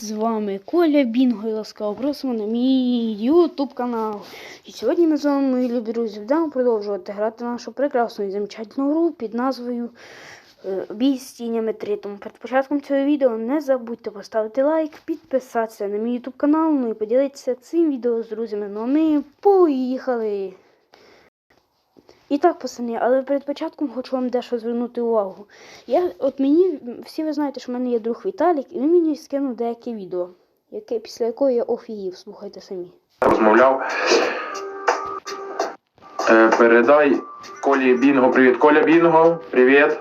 З вами Коля Бінго і ласкаво просимо на мій YouTube канал. І сьогодні ми з вами, мої любі друзі, будемо продовжувати грати нашу прекрасну і замечательну гру під назвою е, Бій з тінями 3. Тому перед початком цього відео не забудьте поставити лайк, підписатися на мій YouTube канал, ну і поділитися цим відео з друзями. Ну а ми поїхали! І так, пацани, але перед початком хочу вам дещо звернути увагу. Я, от мені, всі ви знаєте, що в мене є друг Віталік, і він мені скинув деяке відео, яке, після якого я офігів, слухайте самі. розмовляв. Е, передай Колі Бінго привіт. Коля Бінго, привіт.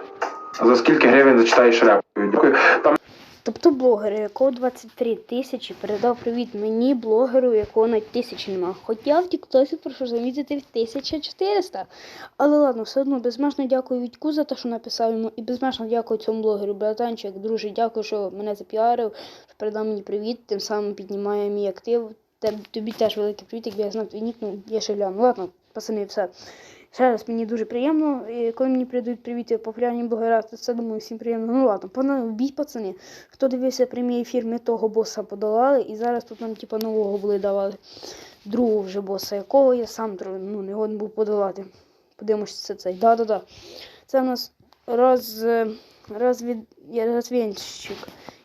За скільки гривень зачитаєш реп? Дякую. Там Тобто блогер, якого 23 тисячі, передав привіт мені, блогеру, якого навіть тисячі нема. Хоча в Тіктосі прошу замітити 1400. Але ладно, все одно безмежно дякую Вітьку за те, що написав йому, і безмежно дякую цьому блогеру. Братанчик, друже, дякую, що мене запіарив, що передав мені привіт, тим самим піднімає мій актив. Тобі теж великий привіт, якби я знав твій нік, ну я ще гляну. Ладно, пацани, все. Ще раз мені дуже приємно, і коли мені передають привіти популярні блогера, то це думаю всім приємно. Ну ладно, пана бій, пацани. Хто дивився прямий ефір, ми того боса подолали, і зараз тут нам типу, нового були давали. Другого вже боса, якого я сам ну, не годен був подолати. Подивимося, це цей. Да-да-да. Це в нас роз, розвід, розвідчик.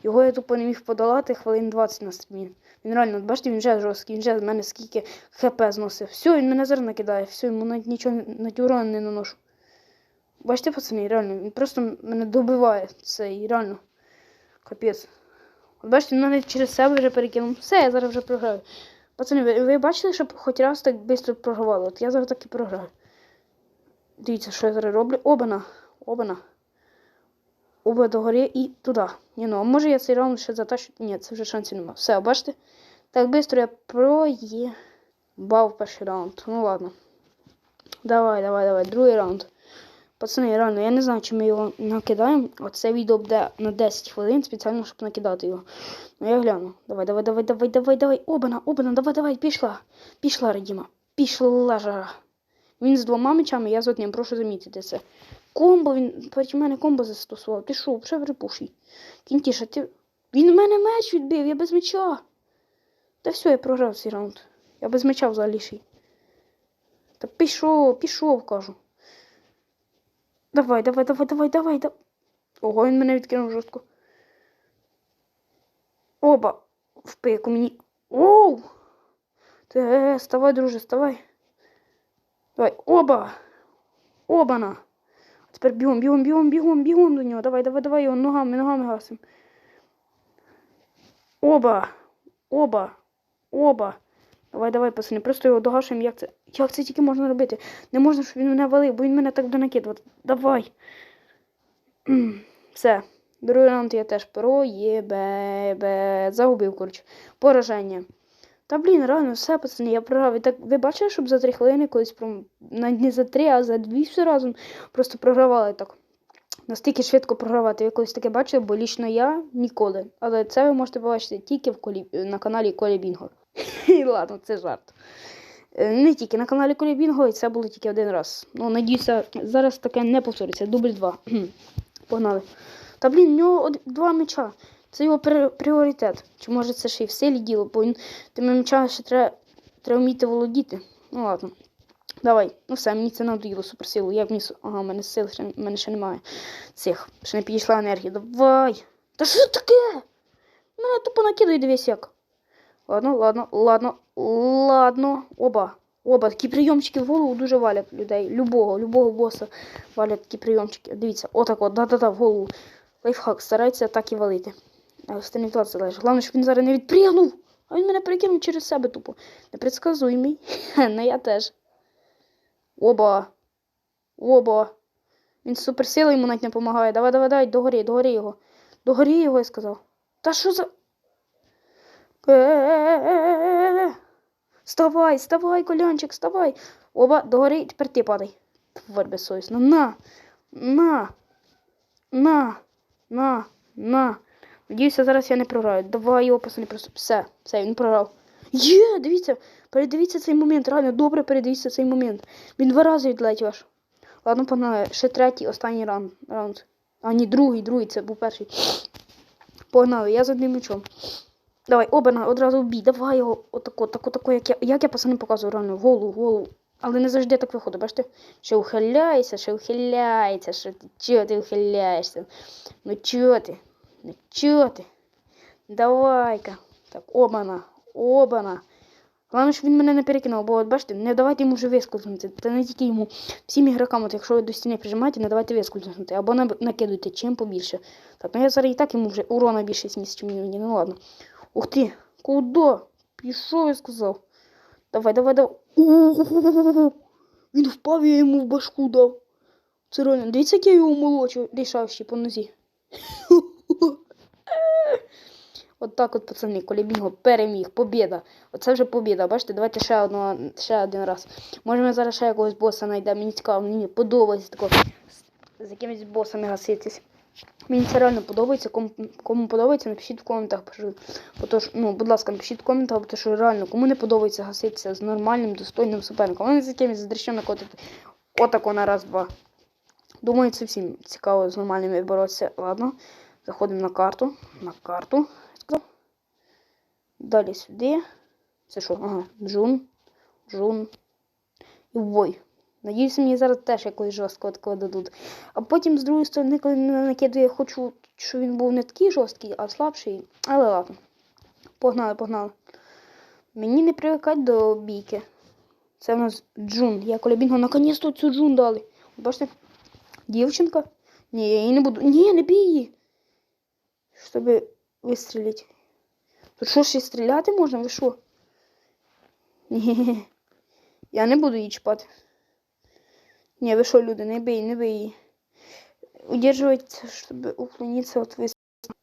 Його я тупо не міг подолати хвилин 20 на стрімі. Він реально, бачите, він вже жорсткий, він вже з мене скільки хп зносив. Все, він мене зараз накидає, все, йому навіть нічого навіть урона не наношу. Бачите, пацани, реально, він просто мене добиває цей, реально. Капець. От бачите, він мене через себе вже перекинув. Все, я зараз вже програю. Пацани, ви, ви бачили, щоб хоч раз так швидко програвали? От я зараз так і програю. Дивіться, що я зараз роблю. Обана. Обана. Оба догорі і туди. Ні, ну, а може я цей раунд ще затащу? Ні, це вже шансів нема. Все, бачите? Так швидко я проїбав перший раунд. Ну ладно. Давай, давай, давай, другий раунд. Пацани, реально, я не знаю, чи ми його накидаємо. Оце відео буде на 10 хвилин спеціально, щоб накидати його. Ну я гляну. Давай, давай, давай, давай, давай, давай. Обана, обана, давай, давай, пішла. Пішла, Радіма. Пішла жара. Він з двома мечами, я з одним, прошу замітити це. Комбо, він проти мене комбо застосував. Ти що, вже припуший. Кінтіша, ти. Він у мене меч відбив, я без меча. Та все, я програв цей раунд. Я без меча взагалі ще. Та пішов, пішов, кажу. Давай, давай, давай, давай, давай, давай. Ого, він мене відкинув жорстко. Оба. В пику мені. Оу! Ти, е, ставай, друже, ставай. Давай, оба! Обана! А тепер бігом, бігом, бігом, бігом, бігом до нього. Давай, давай, давай його ногами, ногами гасим. Оба! Оба! Оба! Давай, давай, пацани, просто його догашуємо, як це. Як це тільки можна робити? Не можна, щоб він мене валив, бо він мене так буде накидувати. Давай. Все. Другий раунд я теж проєбе. Загубив, коротше. Пораження. Та блін, реально, все, пацани, я програв. І так, ви бачили, щоб за три хвилини колись навіть не за три, а за дві все разом просто програвали так. Настільки швидко програвати. Ви колись таке бачили, бо лічно я ніколи. Але це ви можете побачити тільки в колі... на каналі Колі Бінго. Ладно, це жарт. Е, Не тільки на каналі Колі Бінго, і це було тільки один раз. Ну, надіюся, зараз таке не повториться. Дубль два. Погнали. Та блін, в нього два меча. Це його пр- пріоритет. Чи може це ще й в силі діло, бо він тими мечами ще треба, треба вміти володіти. Ну ладно. Давай. Ну все, мені це надоїло суперсилу. Як мені. с- Ага, в мене сил ще, в мене ще немає. Цих. Ще не підійшла енергія. Давай. Та що таке? Мене тупо накидує дивись як. Ладно, ладно, ладно, ладно. Оба. Оба такі прийомчики в голову дуже валять людей. Любого, любого боса валять такі прийомчики. Дивіться, отак от, да-да-да, в голову. Лайфхак, старайтеся так і валити. А вас залежить. Головне, щоб він зараз не відпригнув. А він мене перекинув через себе тупо. Непредсказуємий. Не я теж. Оба. Оба. Він з суперсилою йому навіть не допомагає. Давай, давай, давай, догорі, догорі його. Догорі його, я сказав. Та що за. Вставай, вставай, колянчик, вставай. Оба, догори, тепер ти падай. Тварь безсовісна. На, на, на, на, на. Надіюся, зараз я не програю. Давай його пацани просто. Все, все, він програв. Є, дивіться, передивіться цей момент, реально добре передивіться цей момент. Він два рази відлетів аж. Ладно, погнали, ще третій, останній раунд. раунд. А ні, другий, другий, це був перший. Погнали, я з одним мечом. Давай, обана, одразу вбій. Давай його отако, тако, тако, як я, як я пацани показую реально, в голову. Але не завжди так виходить, бачите? Ще ухиляється, ще ухиляється, що ти, чого ти ухиляєшся? Ну чого ти? Ну чого ти? Давай-ка. Так, обана, обана. Головне, щоб він мене не перекинув, бо от бачите, не давайте йому вже вискользнути. Та не тільки йому, всім ігрокам, от якщо ви до стіни прижимаєте, не давайте вискользнути. Або на- накидуйте чим побільше. Так, ну я зараз і так йому вже урона більше сніс, ніж мені. Ну ладно. Ух ти, куди? Пішов, я сказав. Давай, давай, давай. Він впав, я йому в башку дав. Це реально. Дивіться, як я його молочу, рішав ще по нозі. От так от, пацани, Колібінго переміг, побіда. Оце вже побіда. Бачите, давайте ще одного, ще один раз. Може ми зараз ще якогось боса знайдемо. Мені цікаво, мені подобається тако з- якимись босами гаситись. Мені це реально подобається. Кому, кому подобається, напишіть в коментах. Отож, ну, будь ласка, напишіть в коментах, тому що реально, кому не подобається гаситися з нормальним, достойним суперником. Вони з якимось дрищами котити. Отако на раз-два. Думаю, це всім цікаво з нормальними боротися. Ладно. Заходимо на карту. На карту. Далі сюди. Це що? Ага, джун. Джун. І бой. Надіюсь, мені зараз теж якось жорстко дадуть. А потім, з другої сторони, коли мене накидує, я хочу, щоб він був не такий жорсткий, а слабший. Але ладно. Погнали, погнали. Мені не привикати до бійки. Це в нас Джун. Я коли бінго наконець-то цю Джун дали. Бачите? Дівчинка? Ні, я її не буду. Ні, не бій її. Щоб вистрілити. Тут що ще стріляти можна? Ви що? Ні. Я не буду її чіпати. Ні, ви що, люди, не бий, не бий її. Удерживайте, щоб уклонитися от вистрілу.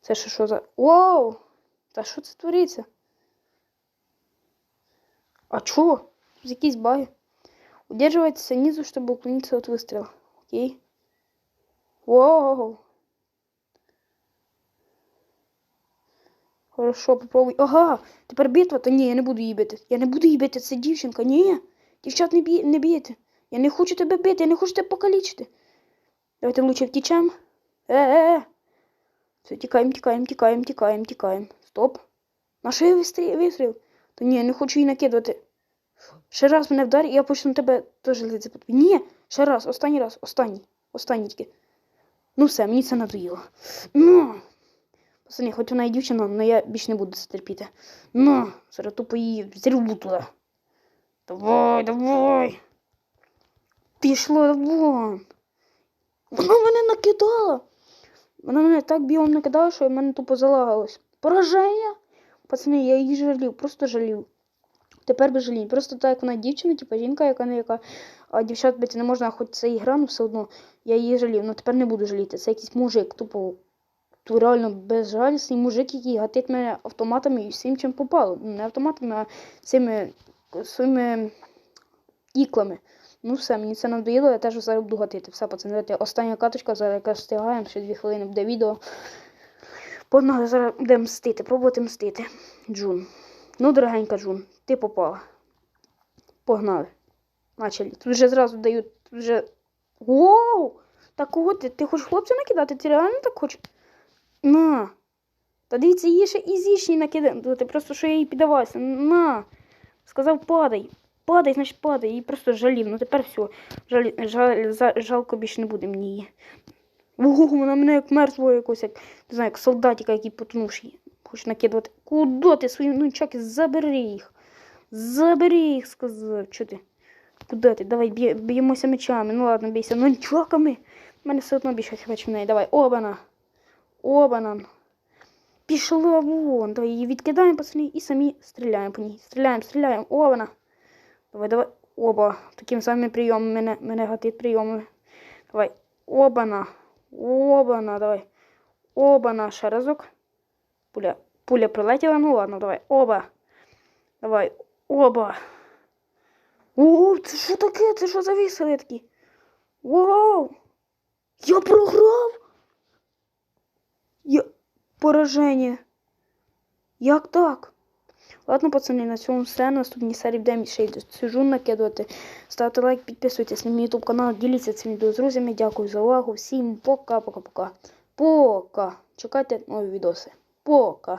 Це що, що за. Вау! Та що це твориться? А чого? Якісь баги. Удерживайте снизу, чтобы уклониться от выстрела. Окей. Вау. Хорошо, попробуй. Ага, тепер битва, та ні, я не буду її бити. Я не буду її бити, це дівчинка. Ні. Дівчат не, бій, не бійте. Я не хочу тебе бити, я не хочу тебе покалічити. Давайте лучше втічем. Е-е-е. Все, тікаємо, тікаємо, тікаємо, тікаємо, тікаємо. Стоп. На вистріл? вистріл? Та ні, я не хочу її накидувати. Ще раз мене вдарь, і я почну тебе теж лити по. Ні, ще раз, останній раз, останній. Останній тільки. Ну все, мені це надоїло. Ну. Пацани, хоч вона і дівчина, але я більше не буду це терпіти. Ну, зараз тупо її взірву туди. Давай, давай. Пішло вон. Вона мене накидала. Вона мене так бігом накидала, що в мене тупо залагалось. Пораження. Пацани, я її жалів, просто жалів. Тепер би жалій. Просто так, як вона дівчина, типу жінка, яка не яка. А дівчат бити не можна, хоч це і гра, але все одно я її жалів. Ну тепер не буду жаліти. Це якийсь мужик, тупо ту реально безжалісний мужик, який гатить мене автоматами і всім чим попало. Ну, не автоматами, а цими своїми іклами. Ну все, мені це надоїло, я теж зараз буду гатити. Все, пацани, остання каточка, зараз якраз встигаємо, ще дві хвилини буде відео. Погнали, зараз будемо мстити, пробувати мстити. Джун. Ну, дорогенька Джун, ти попала. Погнали. Начали. Тут вже зразу дають. Тут вже. Воу! Так кого? Ти хочеш хлопця накидати? Ти реально так хочеш? На. Та дивіться, її ще і зішні накидати. Просто що я їй піддавався. На. Сказав, падай. Падай, значить падай. Її просто жалів. Ну тепер все. Жаль, жаль, за- жалко більше не буде мені її. Ого, вона мене як мертвого якось, як, не знаю, як солдатика, який потонувший. Хочеш накидувати. Куди ти свої нунчаки? Забери їх. Забери їх, сказав. Чого ти? Куди ти? Давай б'ємося мечами. Ну ладно, бійся. Нунчаками. Мене все одно більше хваче в неї. Давай. Обана. Обана. Пішла вон. Давай її відкидаємо, пацани, і самі стріляємо по ній. Стріляємо, стріляємо. Обана. Давай, давай. Оба. Таким самим прийомом мене, мене гатить прийомами. Давай. Обана. Обана, давай. Обана. Ще разок. Пуля. Пуля прилетіла, ну ладно, давай. Оба. Давай. Оба. О, це що таке? Це що за вісели такі? Вау! Я програв! Пораження. Як так? Ладно, пацани, на цьому все. Наступній серії будемо ще й сижу накидувати. Ставте лайк, підписуйтесь на мій YouTube канал, діліться цим відео з друзями. Дякую за увагу. Всім пока-пока-пока. Пока. Чекайте нові відоси. Пока.